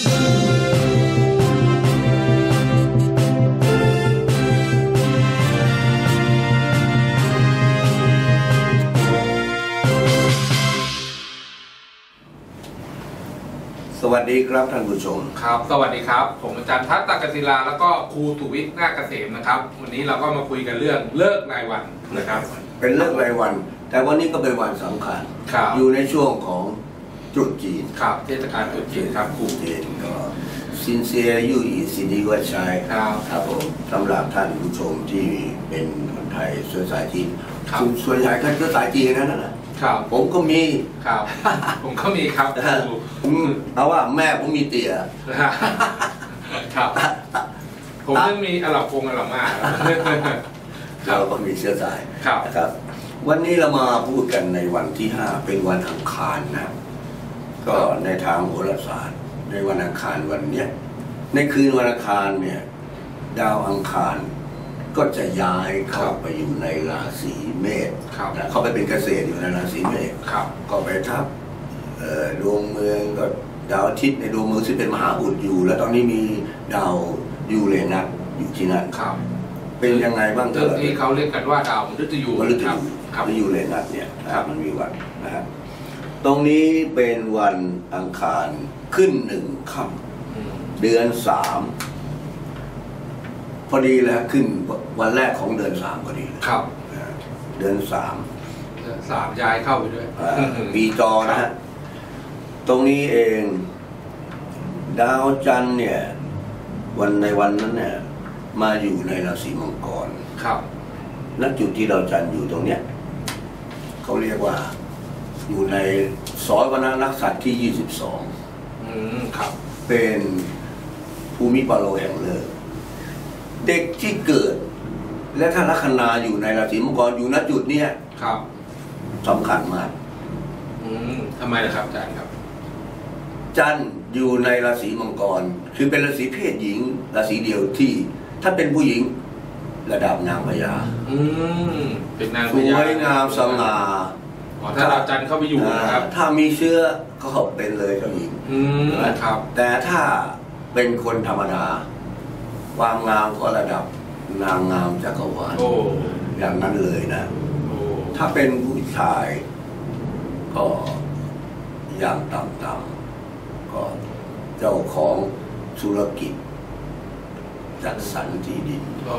สวัสดีครับท่านผู้ชม ครับ สวัสดีครับ ผมอาจารย์ทัศน์ตากศิลา แล้วก็ครูสุวิทย์นาคเกษมนะครับ วันนี้เราก็มาคุยกันเรื่องเลิกรายวันนะครับ เป็นเรื่องรายวัน แต่วันนี้ก็เป็นวันสำคัญ ครับ อยู่ในช่วงของ ตรุษจีนครับเทศกาลตรุษจีนครับครูจีนก็ซินเซียยู่อีสินดีกว่าชัยครับครับผมสำหรับท่านผู้ชมที่เป็นคนไทยเชื้อสายจีนครับส่วนส่วนใหญ่ก็เชื้อสายจีนนั่นแหละครับผมก็มีครับ ผมก็มีครับครูอืมเอาว่าแม่ผมมีเตี่ยครับผมยังมีอลาพงอลามาครับเราก็มีเชื้อสายครับนะครับ วันนี้เรามาพูดกันในวันที่ห้าเป็นวันอังคารนะ ก็ในทางโหราศาสตร์ ในวันอังคารวันเนี้ยในคืนวันอังคารเนี่ยดาวอังคารก็จะย้ายเข้าไปอยู่ในราศีเมษครับนะเข้าไปเป็นเกษตรอยู่ในราศีเมษครับก็ไปทับเอ่อดวงเมืองก็ดาวอาทิตย์ในดวงเมืองซึ่งเป็นมหาอุดอยู่ แล้วตอนนี้มีดาวยูเรนัสอยู่ที่นั่นครับเป็นยังไงบ้างเถเรื่องอะที่เขาเรียกกันว่าดาวมฤตยูมฤตครับยูครับมฤตยูเรนัสเนี่ยนะครับมันมีวันนะครับ ตรงนี้เป็นวันอังคารขึ้นหนึ่งค่อืมำเดือนสามพอดีแล้วขึ้นวันแรกของเดือนสามพอดีเลยครับนะเดือนสามสามย้ายเข้าไปด้วยอ่าปีจอนะฮะตรงนี้เอง ดาวจันทร์เนี่ย วันในวันนั้นเนี่ย มาอยู่ในราศีมังกรครับณจุดที่ดาวจันทร์อยู่ตรงเนี้ยเขาเรียกว่า อยู่ในซอยวันนักษัตริย์ที่ 22อืมครับ เป็นภูมิปาโลแห่งเลิกเด็กที่เกิด และถ้าลัคนาอยู่ในราศีมังกรอยู่ณจุดเนี้ยครับสำคัญมากอืมทำไมล่ะครับอาจารย์ครับ จันทร์อยู่ในราศีมังกร คือเป็นราศีเพศหญิง ราศีเดียวที่ ถ้าเป็นผู้หญิงระดับนางพญาอืมเป็นนางสพญวยงามสง่า อ๋อถ้าดาวจันทร์เข้าไปอยู่นะครับ ถ้ามีเชื้อก็เป็นเลยเจ้าหญิงอืมครับ แต่ถ้าเป็นคนธรรมดาความงามก็ระดับนางงามจักรวาลโอ้อย่างนั้นเลยนะโอ้ถ้าเป็นผู้ชายก็อย่างต่ำๆก็เจ้าของธุรกิจ จัดสรรที่ดินอ๋อ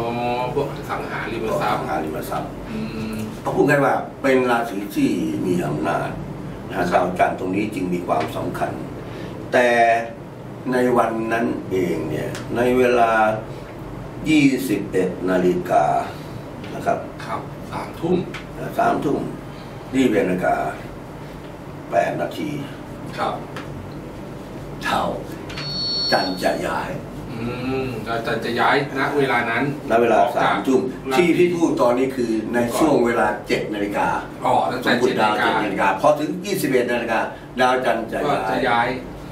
พวกสังหาริมก็ทรัพย์ทำงานริมทรัพย์อืมเขาพูดง่ายว่าเป็นราศีที่มีอำนาจนะครัดาบวจันทร์ตรงนี้จึงมีความสำคัญ แต่ในวันนั้นเองเนี่ยในเวลา 21 นาฬิกานะครับครับสามทุ่มสามทุ่มนี่เป็นนาฬิกา8นาที ครับเท่าจันทร์จะย้าย อืมดาวจันทร์จะย้ายณเวลานั้นณเวลาออกจสากมทุ่มที่ที่พูดตอนนี้คือในช่วงเวลา7นาฬิกาอ๋อตั้งสแต่มมเจ็ติดดานาฬิกาวเจ็ดนาฬิกาพอถึง21นาฬิกาดาวจันทร์จะก็ย้าจะยย้าย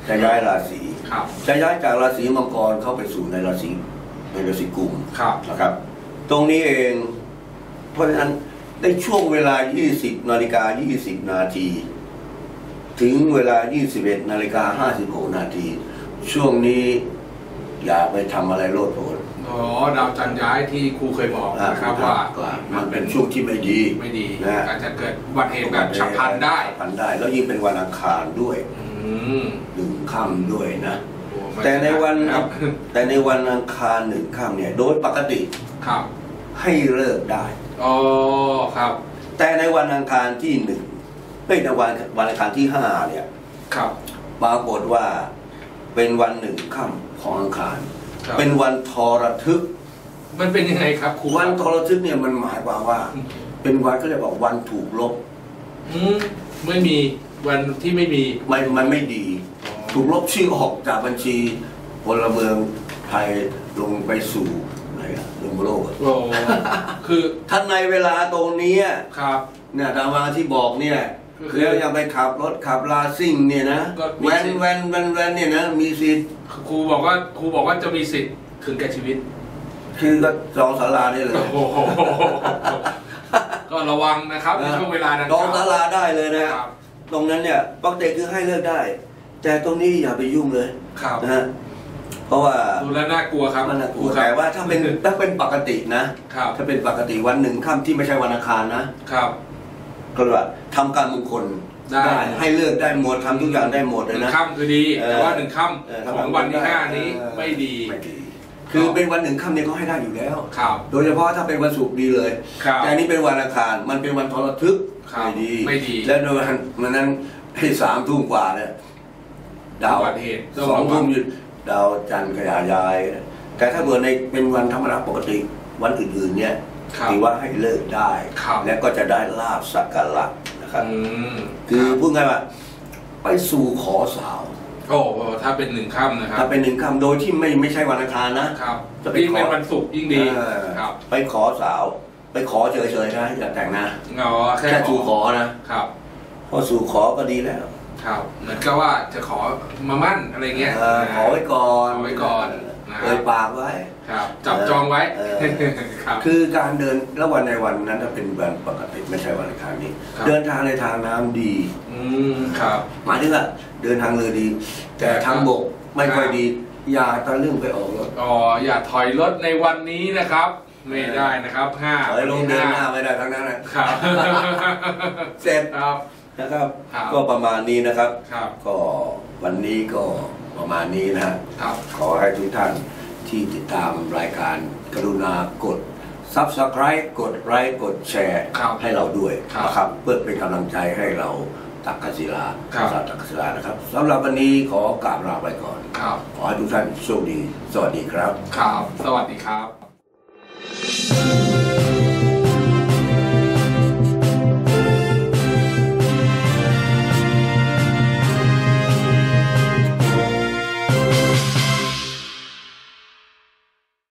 จะย้ายราศีครับจะย้ายจากราศีมังกรเข้าไปสู่ในราศีในราศีกุมครับนะครับ ตรงนี้เอง เพราะฉะนั้นในช่วงเวลา 20นาฬิกา20 นาที ถึงเวลา 21นาฬิกา56 นาที ช่วงนี้ อย่าไปทำอะไรโลดโผนอ๋อดาวจันทร์ย้ายที่ครูเคยบอกนะครับว่า มันเป็นช่วงที่ไม่ดีไม่ดีนะอาจจะเกิดอุบัติเหตุแบบฉับพลันได้ฉับพลันได้ แล้วยิ่งเป็นวันอังคารด้วยอืมหนึ่งค่ำด้วยนะโอ้มัแต่ในวันครับแต่ในวันอังคารหนึ่งค่ำเนี่ยโดยปกติครับ ให้เลิกได้อ๋อครับ แต่ในวันอังคารที่หนึ่งเฮ้ยในวันวันอังคารที่ห้าเนี่ย ครับปรากฏว่า เป็นวันหนึ่งค่ำของอังคาร ครับ เป็นวันทรทึก มันเป็นยังไงครับครูวันทรทึกเนี่ยมันหมายความว่า เป็นวันก็เรียกว่าวันถูกลบอืมไม่มีวันที่ไม่มีมันมันไม่ดีอ๋อถูกลบชื่อออกจากบัญชีพลเมืองไทยลงไปสู่ไหนอะลงโลกอะโอ้คือท่านในเวลาตรงเนี้ยครับ เนี่ยตามมาที่บอกเนี่ยก็คือ แล้วอย่าไปขับรถขับลาซิ่งเนี่ยนะก็มีแวนสิทธิ์แวนแวนแวนเนี่ยนะมีสิทธิ์ครูบอกว่าครูบอกว่าจะมีสิทธิ์ถึงแก่ชีวิตคือก็จองศาลาได้เลยโอ้โหก็ระวังนะครับในช่วงเวลานั้นจองศาลาได้เลยนะครับตรงนั้นเนี่ยปกติคือให้เลิกได้ แต่ตรงนี้อย่าไปยุ่งเลยครับนะฮะเพราะว่าดูแล้วน่ากลัวครับมันน่ากลัวครัแต่บว่าถ้าเป็นถ้าเป็นปกตินะครับถ้าเป็นปกติวันหนึ่งค่ำที่ไม่ใช่วันอังคารนะครับ ก็เรียกว่าทำการมงคลได้ ให้เลิกได้หมดทำทุกอย่างได้หมดหเลยนึ่งนะ ค่ำคือดี เออแต่ว่าหนึ่งค่เออำทำของวันที่ห้าเออนี้ไม่ดีไม่ดี คือเป็นวันหนึ่งค่ำเนี่ยก็ให้ได้อยู่แล้ว ครับโดยเฉพาะถ้าเป็นวันศุกร์ดีเลย ครับ แต่อันนี้เป็นวันอังคาร มันเป็นวันทรทึกครับไม่ดีไม่ดี และโดยวันนั้นให้สามทุ่มกว่าเนี่ยดาวอุบัติเหตุสองทุ่มหยุดดาวจันทร์ขยายย้าย แต่ถ้าเกิดในเป็นวันธรรมดาปกติวันอื่นๆเนี่ย ครับถือว่าให้เลิกได้ ครับ และก็จะได้ลาบสักการะนะครับ อืมคือพูดง่ายว่า ไปสู่ขอสาว โอ้โหถ้าเป็นหนึ่งค่ำนะครัถ้าบเป็นหนึ่งคำโดยที่ไม่ไม่ใช่วันอังคารนะ ครับจะไปยิ่งเป็นขอวันศุกร์ยิ่งดีเออครับไปขอสาว ไปขอเฉยๆนะอย่าแต่งนะงอแค่แค่สู่ขอนะ ครับ พอสู่ขอก็ดีแล้วครับ เหมือนกับว่าจะขอมามั่นอะไรเงี้ย เออขอไว้ก่อน ขอไว้ก่อนนะครับ เอ่ยปากไว้ครับ จับจองไว้เออครับคือการเดินแล้ววันในวันนั้นถ้าเป็นวันปกติไม่ใช่วันอังคารนี้ครับเดินทางในทางน้ำดี อืมครับ หมายถึงว่าเดินทางเรือดี แต่ทางบกไม่ค่อยดี อย่าตะลึงไปออกรถอ๋ออย่าถอยรถในวันนี้นะครับไม่ได้นะครับห้าถอยลงเดินหน้าไม่ได้ทั้งนั้นนะครับ เสร็จครับนะครับครับก็ประมาณนี้นะครับครับก็วันนี้ก็ ประมาณนี้นะฮะครับ ขอให้ทุกท่านที่ติดตามรายการกรุณากด Subscribe กดไลค์กดแชร์ครับให้เราด้วยครับนะครับเพื่อเป็นกำลังใจให้เราตักกศิลาครับสาวตักกศิลานะครับสำหรับวันนี้ขอกราบลาไปก่อนครับขอให้ทุกท่านโชคดี สวัสดีครับ ครับ สวัสดีครับ